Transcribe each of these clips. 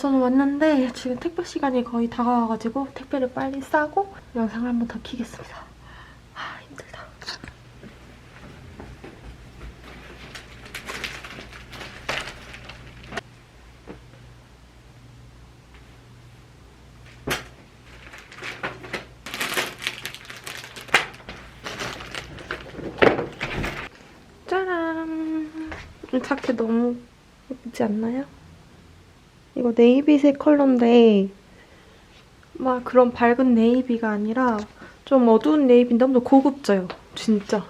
우선 왔는데 지금 택배 시간이 거의 다가와가지고 택배를 빨리 싸고 영상을 한번 더 키겠습니다. 아 힘들다. 짜란! 이 자켓 너무 예쁘지 않나요? 이거 네이비색 컬러인데 막 그런 밝은 네이비가 아니라 좀 어두운 네이비인데 너무 고급져요. 진짜.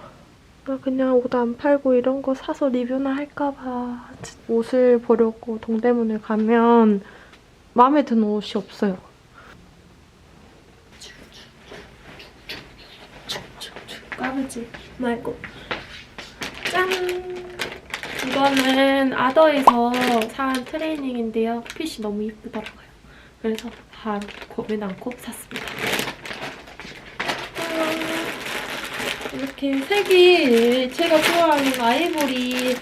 나 그냥 옷 안 팔고 이런 거 사서 리뷰나 할까봐 옷을 보려고 동대문을 가면 마음에 드는 옷이 없어요. 까불지 말고 짠! 이거는 아더에서 산 트레이닝인데요. 핏이 너무 예쁘더라고요. 그래서 바로 고민 않고 샀습니다. 짠! 이렇게 색이 제가 좋아하는 아이보리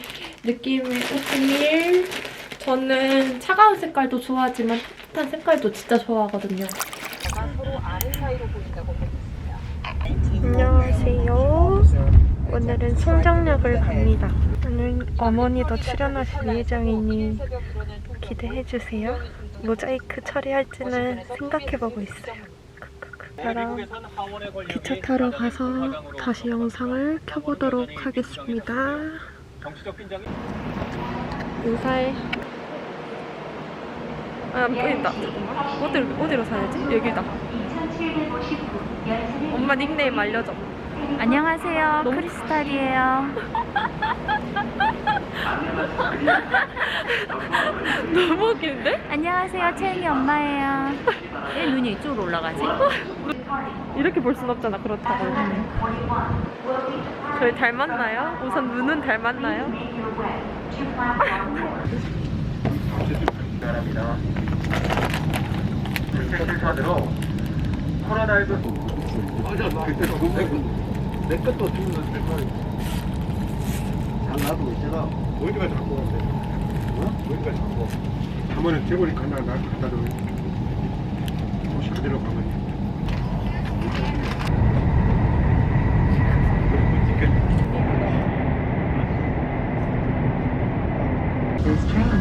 느낌의 오트밀. 저는 차가운 색깔도 좋아하지만 따뜻한 색깔도 진짜 좋아하거든요. 안녕하세요. 오늘은 송정역을 갑니다. 오늘 어머니도 출연하실 예정이니 기대해주세요. 모자이크 처리할지는 생각해보고 있어요. 그럼 기차 타러 가서 다시 영상을 켜보도록 하겠습니다. 인사해. 아, 안 보인다. 어디로, 어디로 사야지? 여기다. 엄마 닉네임 알려줘. 안녕하세요. 너무- 크리스탈이에요. 너무 웃기는데? 안녕하세요. 채은이 엄마예요. 왜 눈이 이쪽으로 올라가지? 이렇게 볼 순 없잖아, 그렇다고. 저희 닮았나요? 우선 눈은 닮았나요? 실시간으로 코로나19 내 것도 주는 될 거야. 잘 놔두고 있잖아. 어디까지 갖고 간대? 어? 어디까지 갖고? 가면은 재벌이 가나 나 갖다 줘. 혹시 그대로 가면. this train.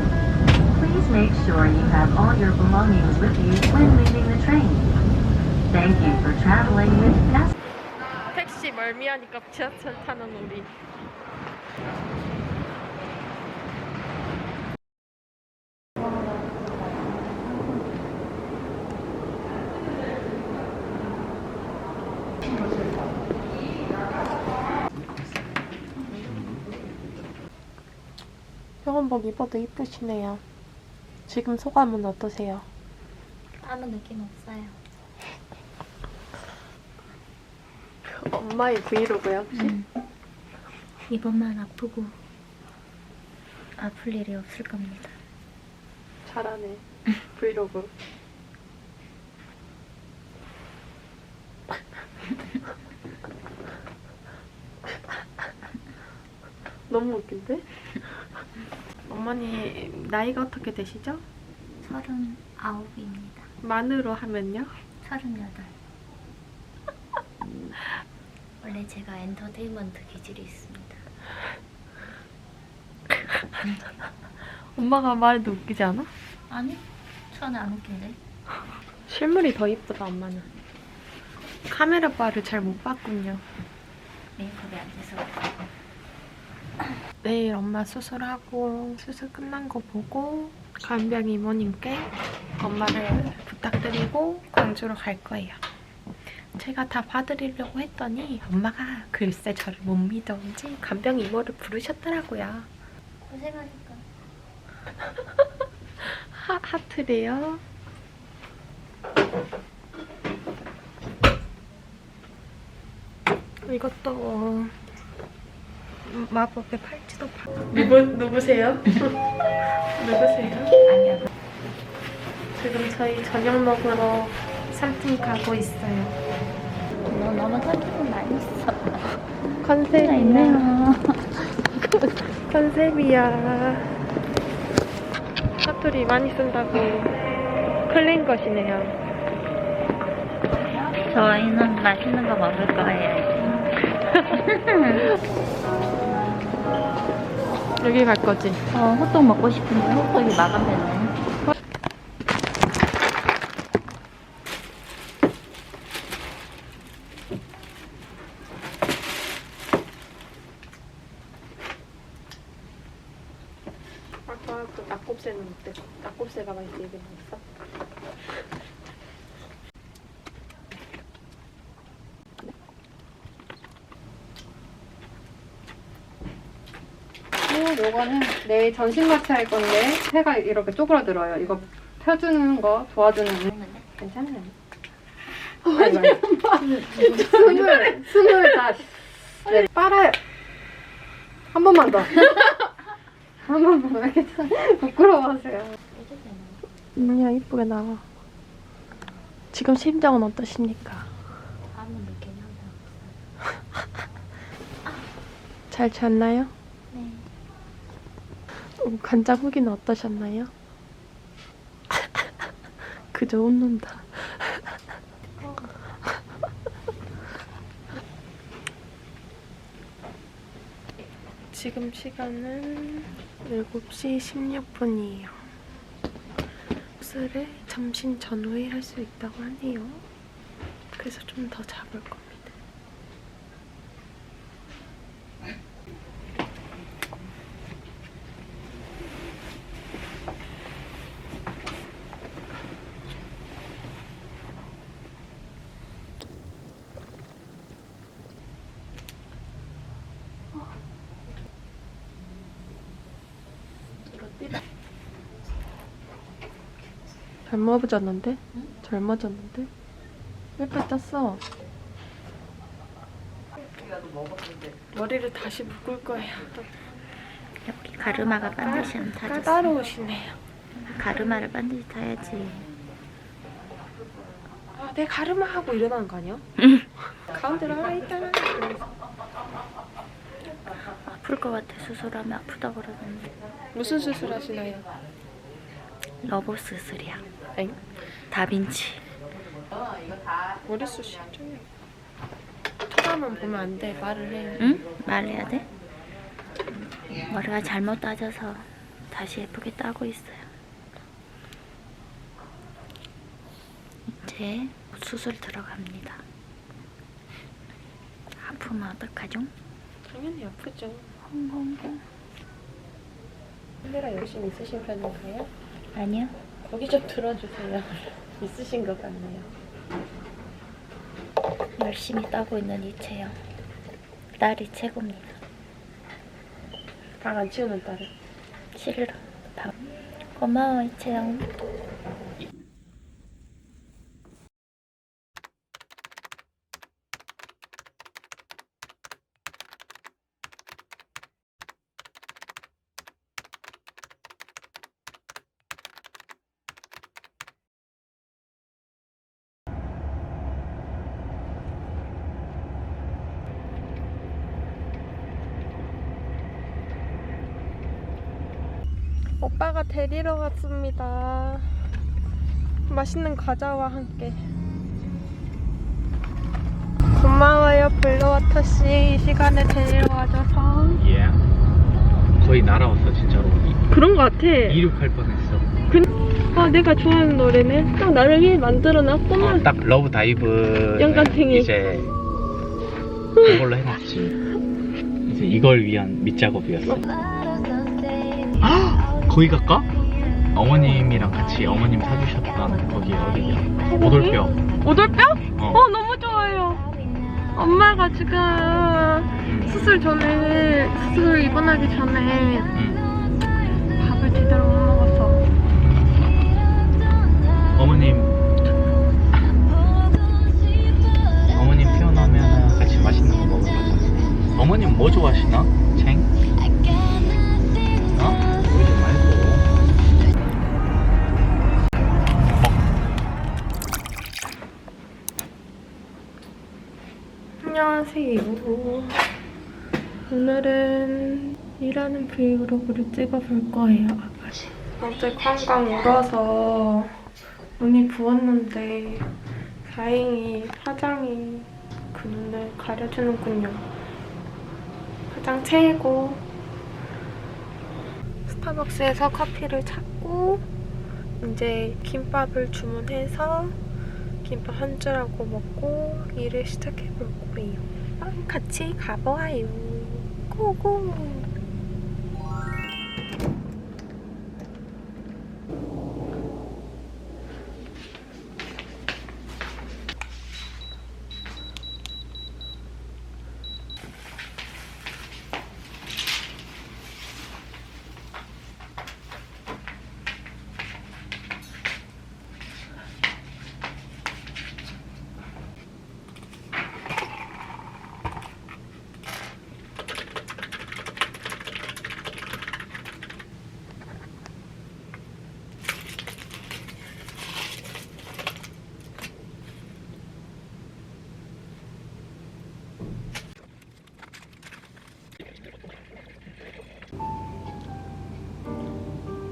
Please make sure you have all your belongings with you when leaving the train. Thank you for traveling with Pass. 멀미하니까 지하철 타는 우리. 병원복 입어도 이쁘시네요. 지금 소감은 어떠세요? 아무 느낌 없어요. 엄마의 브이로그요 혹시? 음. 이번만 아프고 아플 일이 없을 겁니다. 잘하네. 브이로그. 너무 웃긴데? 어머니 나이가 어떻게 되시죠? 서른 아홉입니다. 만으로 하면요? 서른여덟. 원래 제가 엔터테인먼트 기질이 있습니다. 엄마가 말해도 웃기지 않아? 아니, 저는 안 웃긴데. 실물이 더 이쁘다 엄마는. 카메라 바를 잘 못 봤군요. 메이크업이 안 돼서. 내일 엄마 수술하고 수술 끝난 거 보고 간병 이모님께 엄마를 부탁드리고 광주로 갈 거예요. 제가 다 봐드리려고 했더니 엄마가 글쎄 저를 못 믿어온지 간병 이모를 부르셨더라고요. 고생하니까. 하, 하트래요. 이것도 어, 마법의 팔찌도 봐. 누구 누구세요? 누구세요? 아니야. 지금 저희 저녁 먹으러 3팀 가고 있어요. 너 너무 컨셉 많이 있어. 컨셉이야. 있네요. 컨셉이야. 사투리 많이 쓴다고 클린 것이네요. 저희는 맛있는 거 먹을 거예요. 여기 갈 거지? 어, 호떡 먹고 싶은데 호떡이 마감됐네. 낙곱새는 어때? 낙곱새가 맛있게 얘기했어? 또 요거는 내일 전신 마취 할 건데 해가 이렇게 쪼그라들어요. 이거 펴주는 거 도와주는 괜찮아요. 아이고, 아이고. 스물 스물 다 네, 빨아요. 한 번만 더. 한 번만 더. 왜 이렇게 부끄러워하세요? 그냥 이쁘게 나와. 지금 심정은 어떠십니까? 아무 느낌이 잘 잤나요? 네. 어, 간장 후기는 어떠셨나요? 그저 웃는다. 지금 시간은 7시 16분이에요. 수술을 점심 전후에 할 수 있다고 하네요. 그래서 좀 더 잡을 겁니다. 젊어졌는데? 젊어졌는데? 왜 뺐었어? 머리를 다시 묶을 거예요. 여기 가르마가 반드시 안 타졌어. 까다로우시네요. 가르마를 반드시 타야지. 아, 내 가르마 하고 일어나는 거 아니야? 가운데로 하나 있잖아. 아플 것 같아. 수술하면 아프다 그러는데. 무슨 수술 하시나요? 러버 수술이야. 엥? 다빈치. 머리숱이 좀 쳐다만 보면 안 돼. 말을 해요. 응? 말해야 돼? 머리가 잘못 따져서 다시 예쁘게 따고 있어요. 이제 수술 들어갑니다. 아프면 어떡하죠? 당연히 아프죠. 홍홍홍. 카메라 열심히 있으신 편인가요? 아니요. 거기 좀 들어주세요. 있으신 것 같네요. 열심히 따고 있는 이채영. 딸이 최고입니다. 방 안 치우는 딸은. 싫어. 밥. 고마워 이채영. 오빠가 데리러 왔습니다. 맛있는 과자와 함께. 고마워요, 블루워터 씨. 이 시간에 데리러 와줘서. 예. 거의 날아왔어 진짜로. 그런 것 같아. 이륙할 뻔했어. 아, 내가 좋아하는 노래네. 딱 나를 위해 만들어놨구나. 어, 딱 러브 다이브 영감탱이. 이제 그걸로 해놨지. 이제 이걸 위한 밑작업이었어. 아, 거기 갈까? 어머님이랑 같이 어머님 사주셨던 거기 어디냐? 오돌뼈. 오돌뼈? 어. 어, 너무 좋아요. 엄마가 지금 응. 수술 전에, 수술 입원하기 전에 응. 밥을 제대로 못 먹어서. 어머님. 어머님 피어나면 같이 맛있는 거 먹으러 가자. 어머님 뭐 좋아하시나? 안녕하세요. 오늘은 일하는 브이로그를 찍어볼 거예요. 어제 관광 울어서 눈이 부었는데 다행히 화장이 그 눈을 가려주는군요. 화장 최고. 스타벅스에서 커피를 찾고 이제 김밥을 주문해서 김밥 한 줄하고 먹고 일을 시작해 볼 거예요. 같이 가봐요. 고고.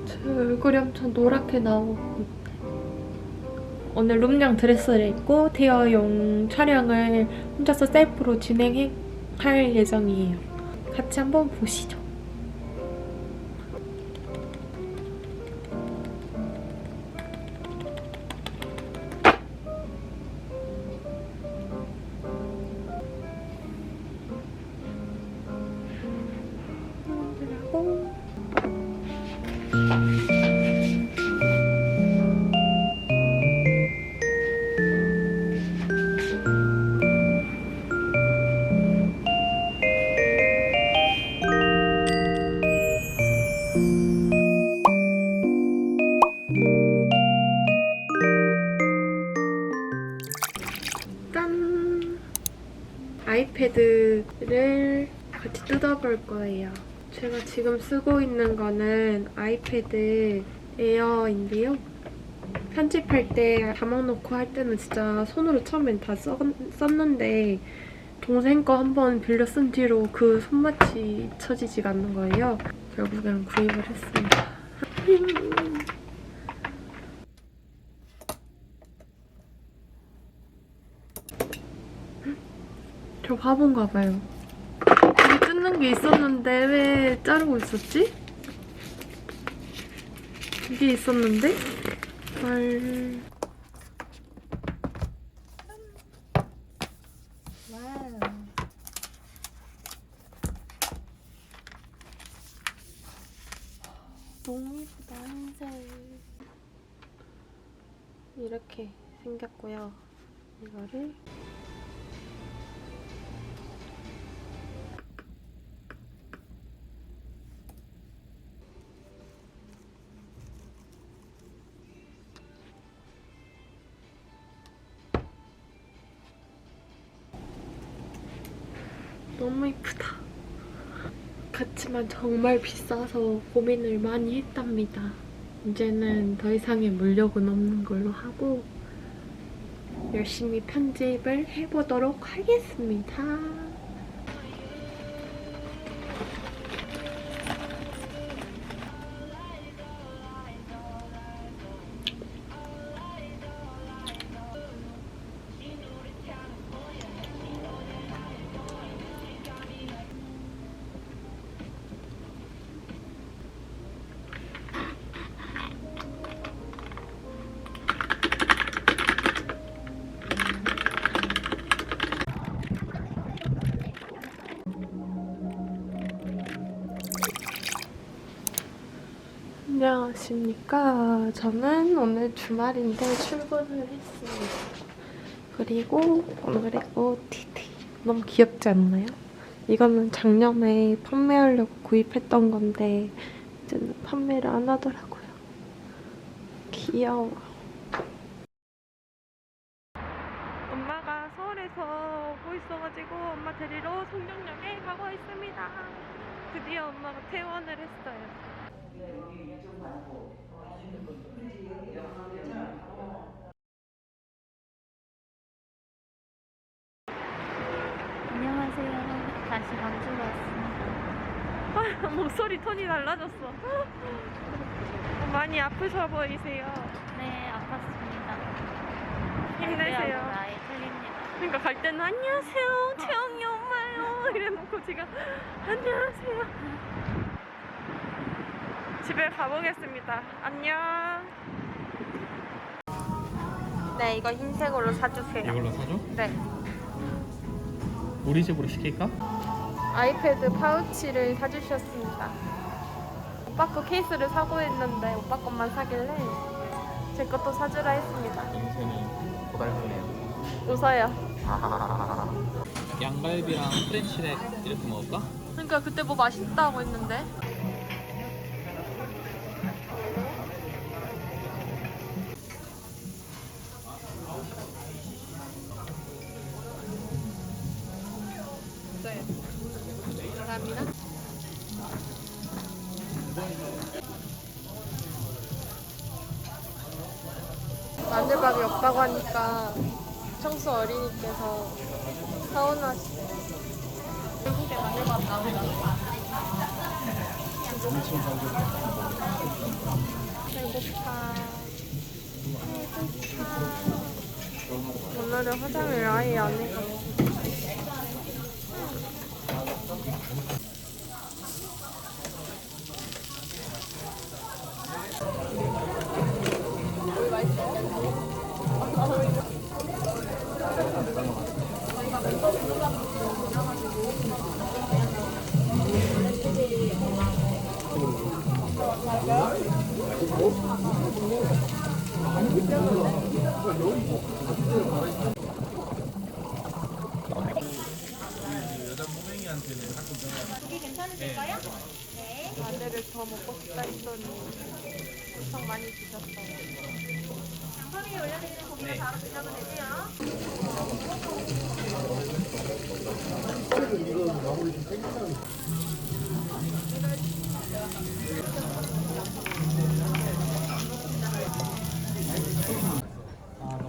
제 얼굴이 엄청 노랗게 나오고 오늘 룸냥 드레스를 입고 대여용 촬영을 혼자서 셀프로 진행할 예정이에요. 같이 한번 보시죠. 볼 거예요. 제가 지금 쓰고 있는 거는 아이패드 에어인데요. 편집할 때 넣고 할 때는 진짜 손으로 처음엔 다 써, 썼는데 동생 거 한번 빌려 쓴 뒤로 그 손맛이 잊혀지지가 않는 거예요. 결국엔 구입을 했습니다. 저 바본가 봐요. 뜯는 게 있었는데 왜 자르고 있었지? 이게 있었는데? 헐. 너무 예쁘다, 흰색. 이렇게 생겼고요. 이거를 너무 이쁘다. 그치만 정말 비싸서 고민을 많이 했답니다. 이제는 더 이상의 물욕은 없는 걸로 하고 열심히 편집을 해보도록 하겠습니다. 안녕하십니까. 저는 오늘 주말인데 출근을 했습니다. 그리고 오늘의 OTT. 너무 귀엽지 않나요? 이거는 작년에 판매하려고 구입했던 건데 이제는 판매를 안 하더라고요. 귀여워. 엄마가 서울에서 오고 있어가지고 엄마 데리러 송정역에 가고 있습니다. 드디어 엄마가 퇴원을 했어요. 안녕하세요. 다시 광주로 왔습니다. 목소리 톤이 달라졌어. 많이 아프셔 보이세요. 네, 아팠습니다. 힘내세요. 나이 틀립니다. 그러니까 갈 때는 안녕하세요. 태영이 엄마요. 이래놓고 제가 안녕하세요. 집에 가보겠습니다. 안녕. 네, 이거 흰색으로 사주세요. 이걸로 사줘? 네. 우리 집으로 시킬까? 아이패드 파우치를 사주셨습니다. 오빠 거 케이스를 사고 했는데 오빠 것만 사길래 제 것도 사주라 했습니다. 영수는 고달프네요. 웃어요. 양갈비랑 프렌치렉 이렇게 먹을까? 그러니까 그때 뭐 맛있다고 했는데 없다고 하니까 청소 어린이께서 서운하시 결국에 마늘밥 나오잖아. 배고파. 배고파. 오늘은 화장을 아예 안 해가지고. 먹고 싶다 했더니 엄청 많이 주셨어요.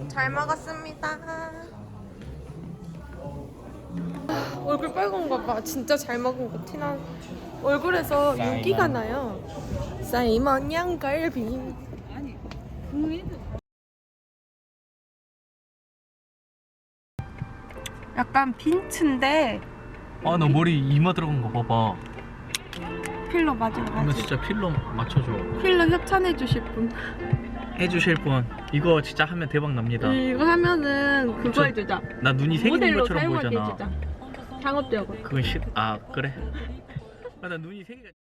잘 먹었습니다. 얼굴 빨간 거 봐. 진짜 잘 먹은 거 티나. 얼굴에서. 윤기가 나요. 사이먼 양갈비. 약간 빈츠인데 아 나 머리 이마 들어간 거 봐봐. 필러 맞아요. 나 맞아요. 진짜 필러 맞춰줘. 필러 협찬해 주실 분. 해주실 분 이거 진짜 하면 대박 납니다. 이거 하면은 그거 저- 해주자. 나 눈이 세 개인 모델로 것처럼 사용하게 보이잖아. 해주자. 창업되고. 그건 싫. 아 그래? 아, 나 눈이 세 개가.